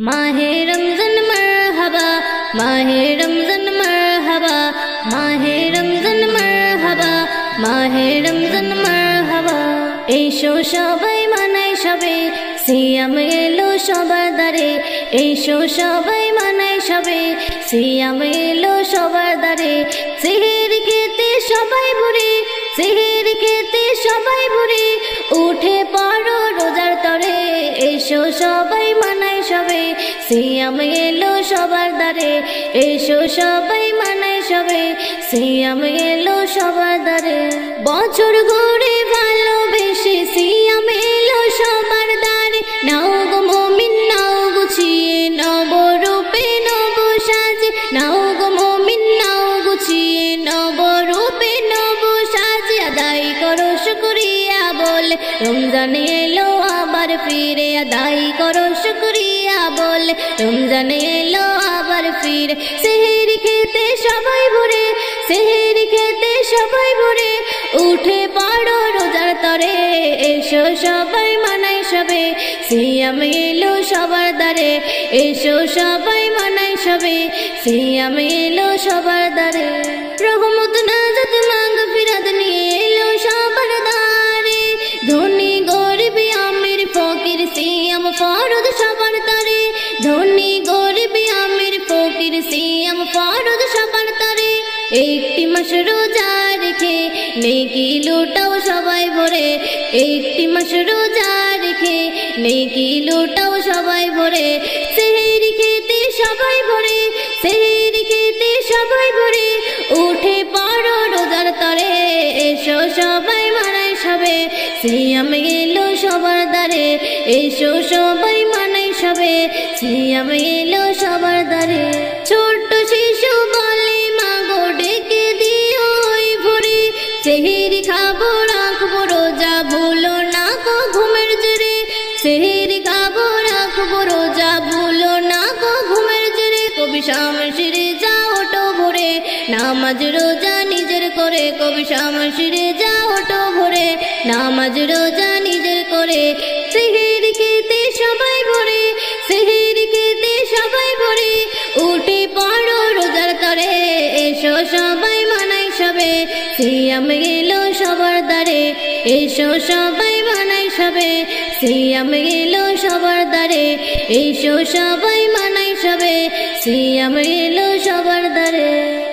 মাহে রমজান মারহাবা মাহে রমজান মারহাবা মাহে রমজান মারহাবা মাহে রমজান মারহাবা এসো সবাই মানাই সবে সিয়াম এলো সবার দ্বারে এসো সবাই মানাই সবে সিয়াম এলো সবার দ্বারে সেহের খেতে সবাই ভরে সেহের খেতে সবাই ভরে উঠে পড়ো রোজার তরে এসো সবে সিয়াম এলো সবার দ্বারে। এসো সবাই মানাই সবে। সিয়াম এলো সবার দ্বারে। বছর ঘুরে ভালোবেসে সিয়াম এলো সবার দ্বারে। নাও গো মমিন, নাও গুছিয়ে নবরূপে নব সাজে নাও গো মমিন, নাও গুছিয়ে নবরূপে নব সাজে আদায় করো শুকরিয়া বলে। রমজান এলো আবার ফিরে। আদায় করো শুকরিয়া বলে, রমজান এলো আবার ফিরে। সেহেরি খেতে সবাই ভরে, সেহেরি খেতে সবাই ভরে। উঠে পড়ো রোজার তরে, এসো সবাই মানাই সবে। সিয়াম এলো সবার দ্বারে, এসো সবাই মানাই সবে। সিয়াম এলো সবার দ্বারে। গরিব আমির ফকির সিয়াম ফরদ সবার দ্বারে একটি মাস রোজা রেখে নেকি লুটাও সবাই ভরে। একটি মাস রোজা রেখে নেকি লুটাও সবাই ভরে। সেহেরি খেতে সবাই ভরে, সেহেরি খেতে সবাই ভরে। উঠে পড়ো রোজার তরে, এসো সবাই মানাই সবে। সিয়াম এলো সবার দ্বারে, এসো সবাই সবে সিয়াম এলো সবার দ্বারে। ছোট্ট শিশু বলে, মাগো, ডেকে দিও ওই ভরে। সেহেরি খাব, রাখব, রোজা ভুলো না গো ঘুমের জেরে। সেহেরি খাব, রাখব, রোজা ভুলো না গো ঘুমের জেরে। কবি শাম শিরে যা ওটো ভরে। নামাজ রোজা নিজের করে, কবি শাম শিরে যা ওটো ভরে। নামাজ রোজা নিজের করে সিয়াম এলো সবার দ্বারে। এসো সবাই মানাই সবে। সিয়াম এলো সবার দ্বারে। এসো সবাই মানাই সবে। সিয়াম এলো সবার দ্বারে।